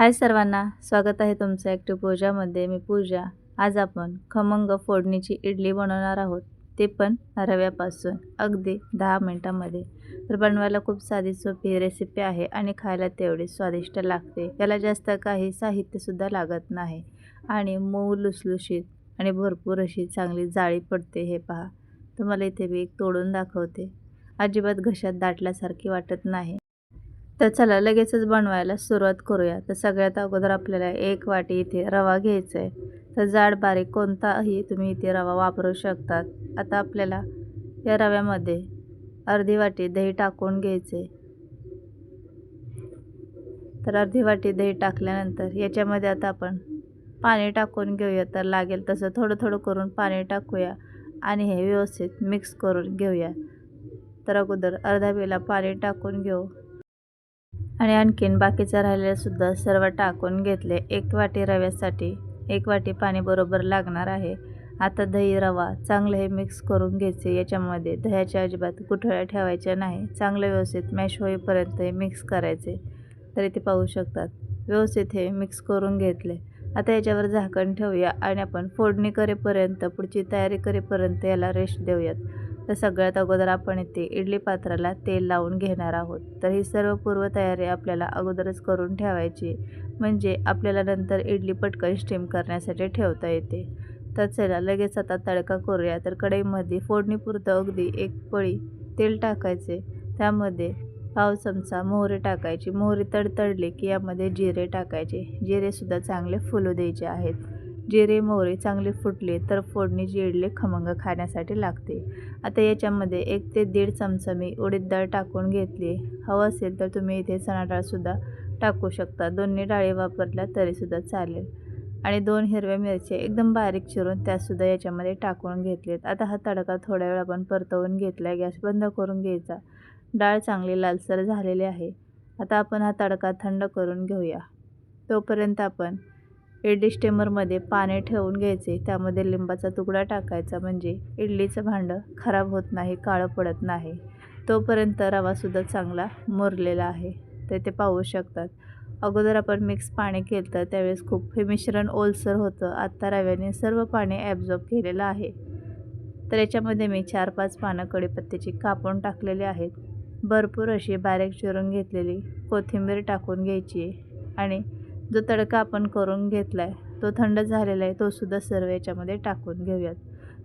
हाय सर्वांना स्वागत आहे तुमचं ॲक्टिव पूजामध्ये मी पूजा. आज आपण खमंग फोडणीची इडली बनवणार आहोत. ते पण रव्यापासून अगदी दहा मिनटामध्ये. तर बनवायला खूप साधी सोपी रेसिपी आहे आणि खायला तेवढी स्वादिष्ट लागते. याला जास्त काही साहित्यसुद्धा लागत नाही. आणि मऊ लुसलुशीत आणि भरपूर अशी चांगली जाळी पडते हे पहा. तुम्हाला इथे मी एक तोडून दाखवते. अजिबात घशात दाटल्यासारखी वाटत नाही. तर चला लगेचच बनवायला सुरुवात करूया. तर सगळ्यात अगोदर आपल्याला एक वाटी इथे रवा घ्यायचा आहे तर जाड बारीक कोणताही तुम्ही इथे रवा वापरू शकतात. आता आपल्याला या रव्यामध्ये अर्धी वाटी दही टाकून घ्यायचे तर अर्धी वाटी दही टाकल्यानंतर याच्यामध्ये आता आपण पाणी टाकून घेऊया. तर लागेल तसं थोडं थोडं करून पाणी टाकूया आणि हे व्यवस्थित मिक्स करून घेऊया. तर अगोदर अर्धा वेळेला पाणी टाकून घेऊ. आणि आणखीन बाकीचं राहिलेलंसुद्धा सर्व टाकून घेतले. एक वाटी रव्यासाठी एक वाटी पाणी बरोबर लागणार आहे. आता दही रवा चांगलं हे मिक्स करून घ्यायचे. याच्यामध्ये दह्याच्या अजिबात गुठळ्या ठेवायच्या नाही. चांगलं व्यवस्थित मॅश होईपर्यंत हे मिक्स करायचे. तरी ते पाहू शकतात. व्यवस्थित हे मिक्स करून घेतले. आता याच्यावर झाकण ठेवूया आणि आपण फोडणी करेपर्यंत पुढची तयारी करेपर्यंत याला रेस्ट देऊयात. तर सगळ्यात अगोदर आपण इथे इडली पात्राला तेल लावून घेणार आहोत. तर ही सर्व पूर्वतयारी आपल्याला अगोदरच करून ठेवायची म्हणजे आपल्याला नंतर इडली पटकन स्टीम करण्यासाठी ठेवता येते. तर चला लगेच आता तडका करूया. तर कढईमध्ये फोडणीपुरतं अगदी एक पळी तेल टाकायचे. त्यामध्ये पाव चमचा मोहरी टाकायची. मोहरी तडतडली की यामध्ये जिरे टाकायचे. जिरेसुद्धा चांगले फुलू द्यायचे आहेत. जिरे मोहरी चांगले फुटले तर फोडणीची इडली खमंग खाण्यासाठी लागते. आता याच्यामध्ये एक ते दीड चमचा मी उडीद डाळ टाकून घेतली. हवं असेल तर तुम्ही इथे चणा डाळसुद्धा टाकू शकता. दोन्ही डाळी वापरल्या तरीसुद्धा चालेल. आणि दोन हिरव्या मिरच्या एकदम बारीक चिरून त्यासुद्धा याच्यामध्ये टाकून घेतलेत. आता हा तडका थोड्या वेळ आपण परतवून घेतला गॅस बंद करून घ्यायचा. डाळ चांगली लालसर झालेली आहे. आता आपण हा तडका थंड करून घेऊया. तोपर्यंत आपण इडली स्टेमरमध्ये पाणी ठेवून घ्यायचे. त्यामध्ये लिंबाचा तुकडा टाकायचा म्हणजे इडलीचं भांडं खराब होत नाही काळं पडत नाही. तोपर्यंत रवासुद्धा चांगला मुरलेला आहे. तर ते पाहू शकतात. अगोदर आपण मिक्स पाणी केलं तर त्यावेळेस खूप हे मिश्रण ओलसर होतं. आत्ता रव्याने सर्व पाणी ॲब्झॉर्ब केलेलं आहे. तर याच्यामध्ये मी चार पाच पानं कडीपत्त्याची कापून टाकलेली आहेत. भरपूर अशी बारीक चिरून घेतलेली कोथिंबीर टाकून घ्यायची आणि जो तडका आपण करून घेतला आहे तो थंड झालेला आहे तोसुद्धा सर्व याच्यामध्ये टाकून घेऊयात.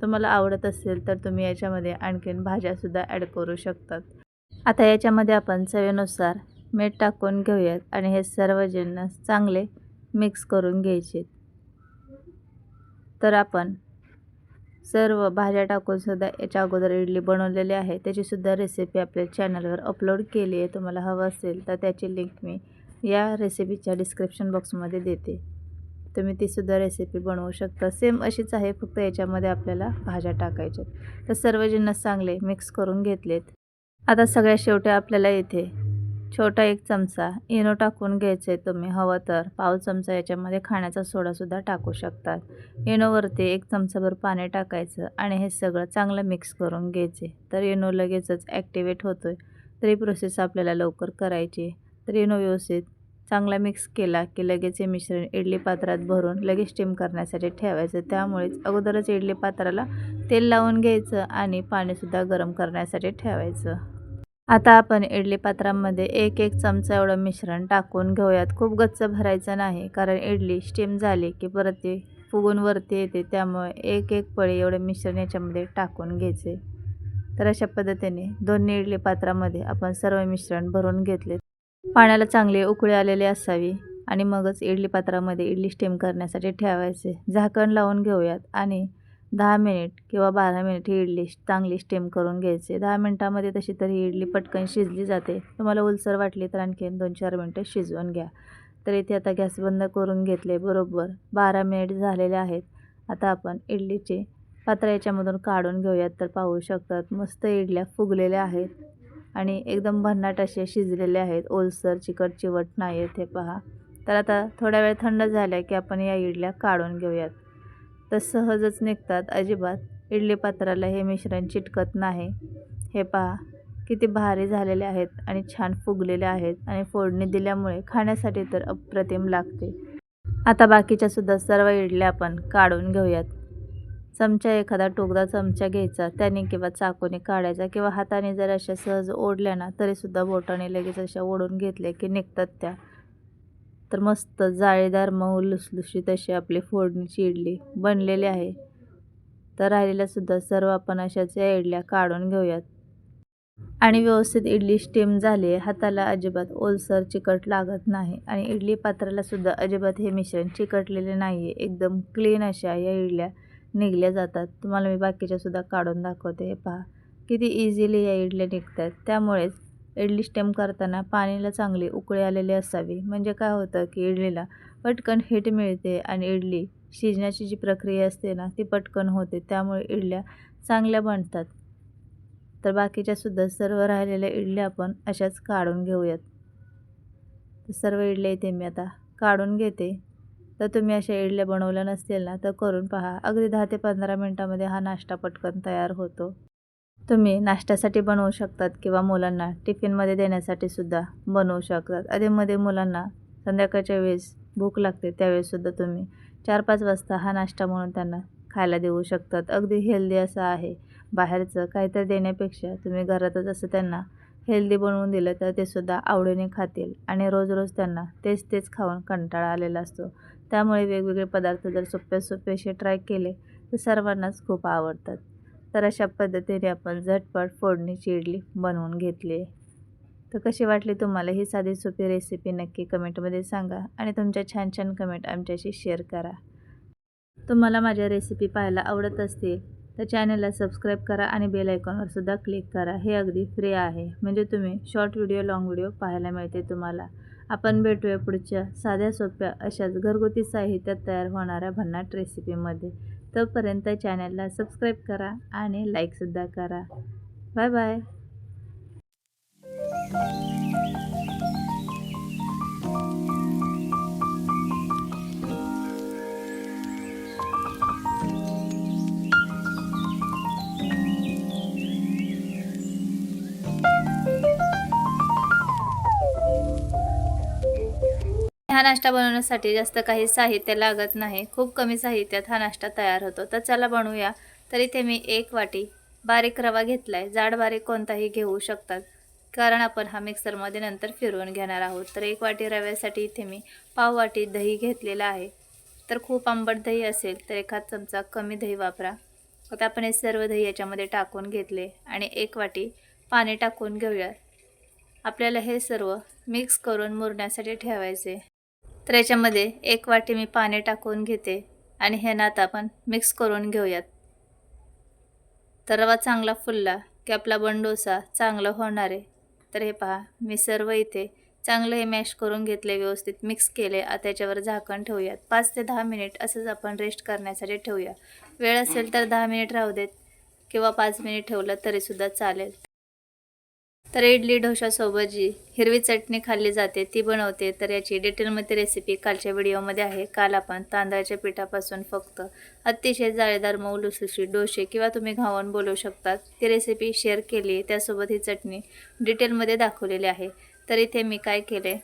तुम्हाला आवडत असेल तर तुम्ही याच्यामध्ये आणखीन भाज्यासुद्धा ॲड करू शकतात. आता याच्यामध्ये आपण चवीनुसार मीठ टाकून घेऊयात आणि हे सर्व जिन्नस चांगले मिक्स करून घ्यायचे. तर आपण सर्व भाज्या टाकूनसुद्धा याच्या अगोदर इडली बनवलेली आहे. त्याचीसुद्धा रेसिपी आपल्या चॅनलवर अपलोड केली आहे. तुम्हाला हवं असेल तर त्याची लिंक मी या रेसिपीच्या डिस्क्रिप्शन बॉक्समध्ये देते. तुम्ही तीसुद्धा रेसिपी बनवू शकता. सेम अशीच आहे फक्त याच्यामध्ये आपल्याला भाज्या टाकायच्या तर सर्व जिन्नस चांगले मिक्स करून घेतलेत. आता सगळ्या शेवटी आपल्याला इथे छोटा एक चमचा इनो टाकून घ्यायचे तुम्ही. हवं तर पाव चमचा याच्यामध्ये खाण्याचा सोडासुद्धा टाकू शकतात. इनोवरती एक चमचाभर पाणी टाकायचं आणि हे सगळं चांगलं मिक्स करून घ्यायचे. तर इनो लगेचच ॲक्टिवेट होतो आहे तरी प्रोसेस आपल्याला लवकर करायची. तर व्यवस्थित चांगला मिक्स केला की लगेच हे मिश्रण इडली पात्रात भरून लगेच स्टीम करण्यासाठी ठेवायचं. त्यामुळेच अगोदरच इडली पात्राला तेल लावून घ्यायचं आणि पाणीसुद्धा गरम करण्यासाठी ठेवायचं. आता आपण इडली पात्रामध्ये एक एक चमचा एवढं मिश्रण टाकून घेऊयात. खूप गच्च भरायचं नाही कारण इडली स्टीम झाली की परत ते फुगून वरती येते. त्यामुळे एक एक पळी एवढं मिश्रण याच्यामध्ये टाकून घ्यायचे. तर अशा पद्धतीने दोन्ही इडली पात्रामध्ये आपण सर्व मिश्रण भरून घेतले पाण्याला चांगले उकळी आलेली असावी आणि मगच इडली पात्रामध्ये इडली स्टीम करण्यासाठी ठेवायचे. झाकण लावून घेऊयात आणि दहा मिनिट किंवा बारा मिनिट ही इडली चांगली स्टीम करून घ्यायचे. दहा मिनटामध्ये तशी तर ही इडली पटकन शिजली जाते. तुम्हाला उलसर वाटली तर आणखीन दोन चार मिनटं शिजवून घ्या. तर इथे आता गॅस बंद करून घेतले बरोबर. बारा मिनिट झालेले आहेत. आता आपण इडलीचे पात्र याच्यामधून काढून घेऊयात तर पाहू शकतात. मस्त इडल्या फुगलेल्या आहेत. आणि एकदम भन्नाट असे शिजलेले आहेत. ओलसर चिकट चिवट नाही आहेत हे पहा. तर आता थोड्या वेळ थंड झाल्या की आपण या इडल्या काढून घेऊयात. तर सहजच निघतात. अजिबात. इडली पात्राला हे मिश्रण चिटकत नाही. हे पहा. किती भारी झालेले आहेत आणि छान फुगलेले आहेत आणि फोडणी दिल्यामुळे खाण्यासाठी तर अप्रतिम लागते. आता बाकीच्या सुद्धा सर्व इडल्या आपण काढून घेऊयात. चमचा एखादा टोकदा चमचा घ्यायचा त्याने किंवा चाकूने काढायचा किंवा हाताने जर अशा सहज ओढल्या ना तरीसुद्धा बोटाने लगेच अशा ओढून घेतल्या की निघतात त्या. तर मस्त जाळीदार मऊ लुसलुशीत अशी आपली फोडणीची इडली बनलेली आहे. तर राहिलेल्यासुद्धा सर्व आपण अशाच या इडल्या काढून घेऊयात. आणि व्यवस्थित इडली स्टीम झाली आहे. हाताला अजिबात ओलसर चिकट लागत नाही आणि इडली पात्राला सुद्धा अजिबात हे मिश्रण चिकटलेले नाही आहे एकदम क्लीन अशा या इडल्या निघल्या जातात. तुम्हाला मी बाकीच्या सुद्धा काढून दाखवते. हे पहा. किती इझिली या इडल्या निघतात. त्यामुळेच इडली स्टेम करताना पाणीला चांगली उकळी आलेली असावी. म्हणजे काय होतं की इडलीला पटकन हिट मिळते आणि इडली शिजण्याची जी प्रक्रिया असते ना ती पटकन होते. त्यामुळे इडल्या चांगल्या बनतात. तर बाकीच्या सुद्धा सर्व राहिलेल्या इडल्या आपण अशाच काढून घेऊयात. तर सर्व इडल्या इथे मी आता काढून घेते. तर तुम्ही अशा इडल्या बनवल्या नसतील ना तर करून पहा. अगदी दहा ते पंधरा मिनटामध्ये हा नाश्ता पटकन तयार होतो. तुम्ही नाश्त्यासाठी बनवू शकतात किंवा मुलांना टिफिनमध्ये देण्यासाठी सुद्धा बनवू शकतात. अधेमध्ये मुलांना संध्याकाळच्या वेळेस भूक लागते त्यावेळेससुद्धा तुम्ही चार पाच वाजता हा नाश्ता म्हणून त्यांना खायला देऊ शकतात. अगदी हेल्दी असं आहे. बाहेरचं काहीतरी देण्यापेक्षा तुम्ही घरातच असं त्यांना हेल्दी बनवून दिलं तर ते सुद्धा आवडीने खातील आणि रोज रोज त्यांना तेच तेच खाऊन कंटाळा आलेला असतो. त्यामुळे वेगवेगळे पदार्थ जर सोप्या सोपे असे ट्राय केले तर सर्वांनाच खूप आवडतात. तर अशा पद्धतीने आपण झटपट फोडणीची इडली बनवून घेतली आहे. तर कशी वाटली तुम्हाला ही साधी सोपी रेसिपी नक्की कमेंटमध्ये सांगा आणि तुमच्या छान छान कमेंट आमच्याशी शेअर करा. तुम्हाला माझ्या रेसिपी पाहायला आवडत असतील तर चॅनलला सबस्क्राईब करा आणि बेल आयकॉनवरसुद्धा क्लिक करा. हे अगदी फ्री आहे. म्हणजे तुम्ही शॉर्ट व्हिडिओ लाँग व्हिडिओ पाहायला मिळते तुम्हाला. आपण भेटूया पुढच्या साध्या सोप्या अशाच घरगुती साहित्यात तयार होणाऱ्या भन्नाट रेसिपीमध्ये. तोपर्यंत चॅनलला सबस्क्राईब करा आणि लाईकसुद्धा करा. Bye bye. हा नाश्ता बनवण्यासाठी जास्त काही साहित्य लागत नाही. खूप कमी साहित्यात हा नाश्ता तयार होतो. तर चला बनवूया. तर इथे मी एक वाटी बारीक रवा घेतला आहे जाड बारीक कोणताही घेऊ शकतात. कारण आपण हा मिक्सरमध्ये नंतर फिरवून घेणार आहोत. तर एक वाटी रव्यासाठी इथे मी पाव वाटी दही घेतलेला आहे. तर खूप आंबट दही असेल तर एखाद चमचा कमी दही वापरा. आता आपण हे सर्व दही याच्यामध्ये टाकून घेतले आणि एक वाटी पाणी टाकून घेऊया. आपल्याला हे सर्व मिक्स करून मुरण्यासाठी ठेवायचे. तर याच्यामध्ये एक वाटी मी पाणी टाकून घेते आणि हे नात आपण मिक्स करून घेऊयात. तर रवा चांगला फुलला की आपला बंडोसा चांगला होणार आहे. तर हे पहा मी सर्व इथे चांगलं हे मॅश करून घेतले व्यवस्थित मिक्स केले. आता त्याच्यावर झाकण ठेवूयात. पाच ते दहा मिनिट असंच आपण रेस्ट करण्यासाठी ठेवूया. वेळ असेल तर दहा मिनिट राहू देत किंवा पाच मिनिट ठेवलं तरीसुद्धा चालेल. तर इडली डोशासोबत जी हिरवी चटणी खाल्ली जाते ती बनवते. तर याची डिटेलमध्ये रेसिपी कालच्या व्हिडिओमध्ये आहे. काल आपण तांदळाच्या पिठापासून फक्त अतिशय जाळीदार मऊ लुसुशी डोसे किंवा तुम्ही घावून बोलवू शकतात. ती रेसिपी शेअर केली. त्यासोबत ही चटणी डिटेलमध्ये दाखवलेली आहे. तर इथे मी काय केले?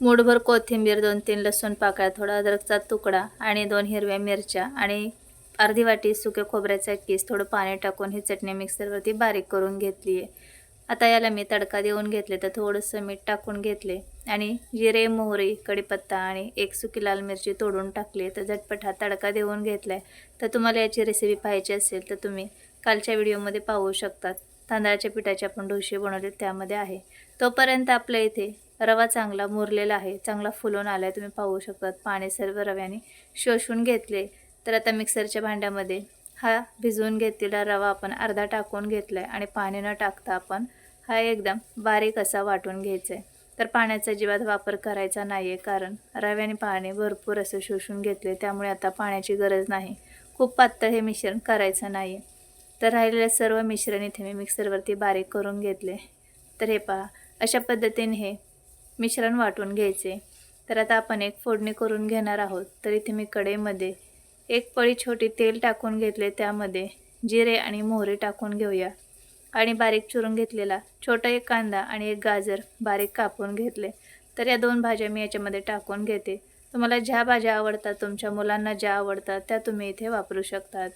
मूठभर कोथिंबीर दोन तीन लसूण पाकळ्या थोडा अद्रकचा तुकडा आणि दोन हिरव्या मिरच्या आणि अर्धी वाटी सुक्या खोबऱ्याचा किस थोडं पाणी टाकून ही चटणी मिक्सरवरती बारीक करून घेतली आहे आता याला मी तडका देऊन घेतले तर थोडंसं मीठ टाकून घेतले आणि जिरे मोहरी कढीपत्ता आणि एक सुकी लाल मिरची तोडून टाकली. तर झटपट हा तडका देऊन घेतला आहे तर तुम्हाला याची रेसिपी पाहायची असेल तर तुम्ही कालच्या व्हिडिओमध्ये पाहू शकतात. तांदळाच्या पिठाचे आपण डोसे बनवले त्यामध्ये आहे. तोपर्यंत आपल्या इथे रवा चांगला मुरलेला आहे चांगला फुलून आला आहे तुम्ही पाहू शकतात. पाणी सर्व रव्याने शोषून घेतले. तर आता मिक्सरच्या भांड्यामध्ये हा भिजवून घेतलेला रवा आपण अर्धा टाकून घेतला आहे आणि पाणी न टाकता आपण हा एकदम बारीक असा वाटून घ्यायचा आहे तर पाण्याचा अजिबात वापर करायचा नाही आहे कारण रव्याने पाणी भरपूर असं शोषून घेतले त्यामुळे आता पाण्याची गरज नाही. खूप पातळ हे मिश्रण करायचं नाही तर राहिलेलं सर्व मिश्रण इथे मी मिक्सरवरती बारीक करून घेतले. तर हे पहा अशा पद्धतीने हे मिश्रण वाटून घ्यायचे. तर आता आपण एक फोडणी करून घेणार आहोत. तर इथे मी कढईमध्ये एक पळी छोटी तेल टाकून घेतले त्यामध्ये जिरे आणि मोहरी टाकून घेऊया. आणि बारीक चिरून घेतलेला छोटा एक कांदा आणि एक गाजर बारीक कापून घेतले. तर या दोन भाज्या मी याच्यामध्ये टाकून घेते. तुम्हाला ज्या भाज्या आवडतात तुमच्या मुलांना ज्या आवडतात त्या तुम्ही इथे वापरू शकतात.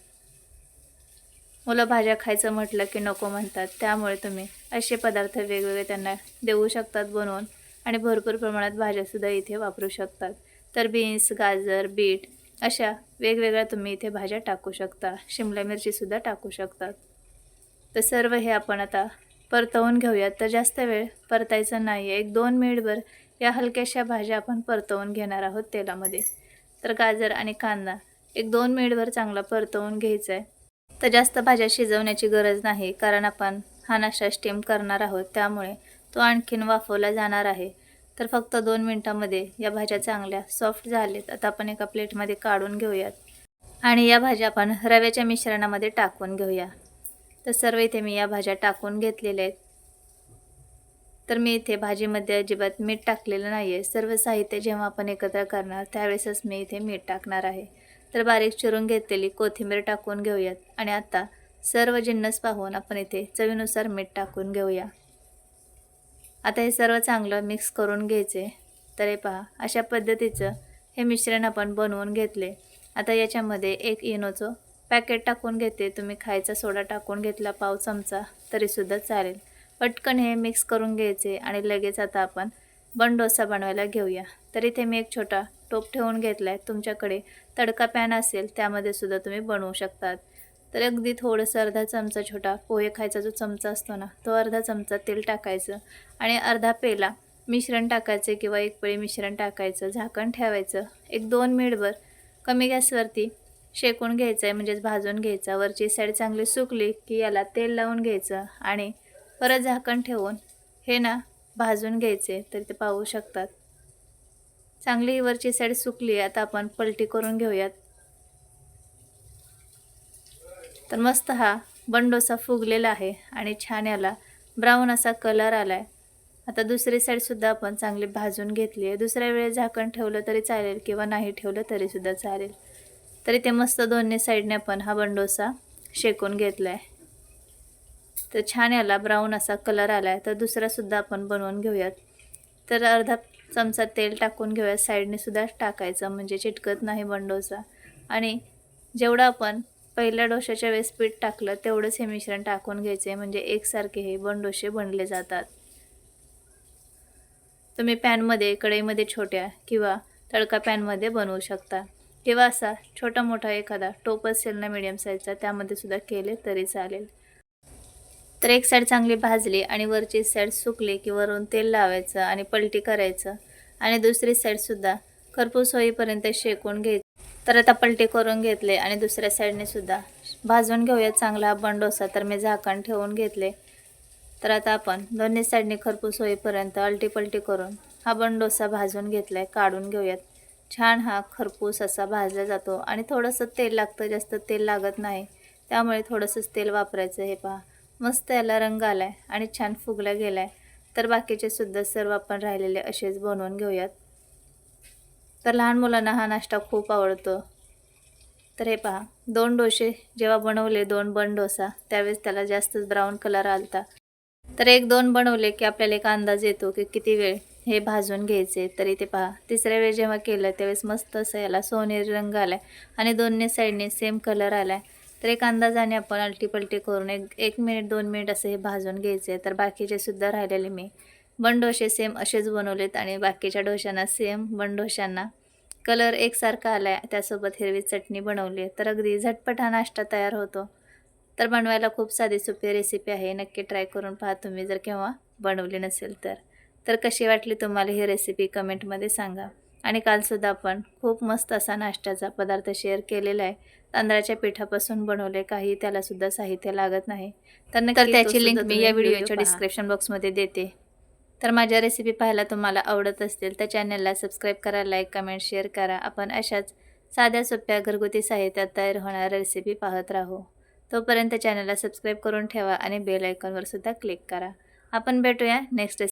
मुलं भाज्या खायचं म्हटलं की नको म्हणतात. त्यामुळे तुम्ही असे पदार्थ वेगवेगळे त्यांना देऊ शकतात बनवून आणि भरपूर प्रमाणात भाज्यासुद्धा इथे वापरू शकतात. तर बीन्स गाजर बीट अशा वेगवेगळ्या तुम्ही इथे भाज्या टाकू शकता शिमला मिरचीसुद्धा टाकू शकतात. तर सर्व हे आपण आता परतवून घेऊयात. तर जास्त वेळ परतायचं नाही आहे एक दोन मिनिटभर या हलक्याशा भाज्या आपण परतवून घेणार आहोत तेलामध्ये. तर गाजर आणि कांदा एक दोन मिनिटभर चांगला परतवून घ्यायचा आहे तर जास्त भाज्या शिजवण्याची गरज नाही कारण आपण हा नाश्ता स्टीम करणार आहोत. त्यामुळे तो आणखीन वाफवला जाणार आहे. तर फक्त दोन मिनटामध्ये या भाज्या चांगल्या सॉफ्ट झाल्यात. आता आपण एका प्लेटमध्ये काढून घेऊयात. आणि या भाज्या आपण रव्याच्या मिश्रणामध्ये टाकून घेऊया. तर सर्व इथे मी या भाज्या टाकून घेतलेल्या आहेत. तर मी इथे भाजीमध्ये अजिबात मीठ टाकलेलं नाही आहे सर्व साहित्य जेव्हा आपण एकत्र करणार त्यावेळेसच मी इथे मीठ टाकणार आहे. तर बारीक चिरून घेतलेली कोथिंबीर टाकून घेऊयात. आणि आता सर्व जिन्नस पाहून आपण इथे चवीनुसार मीठ टाकून घेऊया. आता हे सर्व चांगलं मिक्स करून घ्यायचे. तर हे पहा अशा पद्धतीचं हे मिश्रण आपण बनवून घेतले. आता याच्यामध्ये एक इनोचं पॅकेट टाकून घेते. तुम्ही खायचा सोडा टाकून घेतला पाव चमचा तरीसुद्धा चालेल. पटकन हे मिक्स करून घ्यायचे आणि लगेच आता आपण बन डोसा बनवायला घेऊया. तर इथे मी एक छोटा टोप ठेवून घेतला आहे तुमच्याकडे तडका पॅन असेल त्यामध्ये सुद्धा तुम्ही बनवू शकतात. तर अगदी थोडंसं अर्धा चमचा छोटा पोहे खायचा जो चमचा असतो ना तो अर्धा चमचा तेल टाकायचं आणि अर्धा पेला मिश्रण टाकायचं किंवा एक पळी मिश्रण टाकायचं झाकण ठेवायचं. एक दोन मिनिटभर कमी गॅसवरती शेकून घ्यायचं आहे म्हणजेच भाजून घ्यायचा. वरची साईड चांगली सुकली की याला तेल लावून घ्यायचं आणि परत झाकण ठेवून हे ना भाजून घ्यायचे तर ते पाहू शकतात. चांगली वरची साईड सुकली आता आपण पलटी करून घेऊयात. तर मस्त हा बंडोसा फुगलेला आहे आणि छान याला ब्राऊन असा कलर आला आहे आता दुसरी साईडसुद्धा आपण चांगली भाजून घेतली आहे. दुसऱ्या वेळेस झाकण ठेवलं तरी चालेल किंवा नाही ठेवलं तरीसुद्धा चालेल. तरी ते मस्त दोन्ही साईडने आपण हा बंडोसा शेकून घेतला आहे तर छान याला ब्राऊन असा कलर आला आहे तर दुसरासुद्धा आपण बनवून घेऊयात. तर अर्धा चमचा तेल टाकून घेऊयात. साईडनेसुद्धा टाकायचं म्हणजे चिटकत नाही बंडोसा. आणि जेवढं आपण पहिल्या डोशाच्या वेळेस पीठ टाकलं तेवढंच हे मिश्रण टाकून घ्यायचे म्हणजे एकसारखे हे बंडोशे बनले जातात. तुम्ही पॅनमध्ये कढईमध्ये छोट्या किंवा तडका पॅनमध्ये बनवू शकता. किंवा असा छोटा मोठा एखादा टोप असेल ना मिडियम साईजचा त्यामध्ये सुद्धा केले तरी चालेल. तर एक साईड चांगली भाजली आणि वरची साईड सुकली की वरून तेल लावायचं आणि पलटी करायचं. आणि दुसरी साईडसुद्धा करपूस होईपर्यंत शेकून घ्यायचं. तर आता पलटी करून घेतले आणि दुसऱ्या साईडने सुद्धा. भाजून घेऊया चांगला बंडोसा तर मी झाकण ठेवून घेतले. तर आता आपण दोन्ही साईडने खरपूस होईपर्यंत अलटी पलटी करून हा बंडोसा भाजून घेतला आहे काढून घेऊयात. छान हा खरपूस असा भाजला जातो आणि थोडंसं तेल लागतं. जास्त तेल लागत नाही. त्यामुळे थोडंसंच तेल वापरायचं हे पहा. मस्त याला रंग आला आहे आणि छान फुगला गेला आहे तर बाकीचे सुद्धा सर्व आपण राहिलेले असेच बनवून घेऊयात. तर लहान मुलांना हा नाश्ता खूप आवडतो. तर हे पहा दोन डोसे जेव्हा बनवले दोन बन डोसा त्यावेळेस त्याला जास्तच ब्राऊन कलर आलता. तर एक दोन बनवले की आपल्याला एक अंदाज येतो की किती वेळ हे भाजून घ्यायचे. तरी ते पहा तिसऱ्या वेळ जेव्हा केलं त्यावेळेस मस्त असं याला सोनेरी रंग आला आहे आणि दोन्ही साईडने सेम कलर आला आहे तर एक अंदाजाने आपण अलटीपलटी करून एक एक मिनिट दोन मिनिट असं हे भाजून घ्यायचे. तर बाकीचे सुद्धा राहिलेले मी. बंडोशे सेम असेच बनवलेत आणि बाकीच्या डोशांना सेम बंडोशांना कलर एकसारखा आला आहे त्यासोबत हिरवी चटणी बनवली आहे. तर अगदी झटपट हा नाश्ता तयार होतो. तर बनवायला खूप साधी सोपी रेसिपी आहे नक्की ट्राय करून पहा तुम्ही जर केव्हा बनवली नसेल तर. तर कशी वाटली तुम्हाला ही रेसिपी कमेंटमध्ये सांगा. आणि कालसुद्धा आपण खूप मस्त असा नाश्त्याचा पदार्थ शेअर केलेला आहे. तांदळाच्या पिठापासून बनवले काही त्यालासुद्धा साहित्य लागत नाही. तर नक्की त्याची लिंक मी या व्हिडिओच्या डिस्क्रिप्शन बॉक्समध्ये देते. तर माझ्या रेसिपी पाहायला तुम्हाला आवडत असतील तर चॅनलला सबस्क्राईब करा लाईक कमेंट शेअर करा. आपण अशाच साध्या सोप्या घरगुती साहित्यात तयार होणाऱ्या रेसिपी पाहत राहू. तोपर्यंत चॅनलला सबस्क्राईब करून ठेवा आणि बेल आयकॉनवर सुद्धा क्लिक करा. आपण भेटूया नेक्स्ट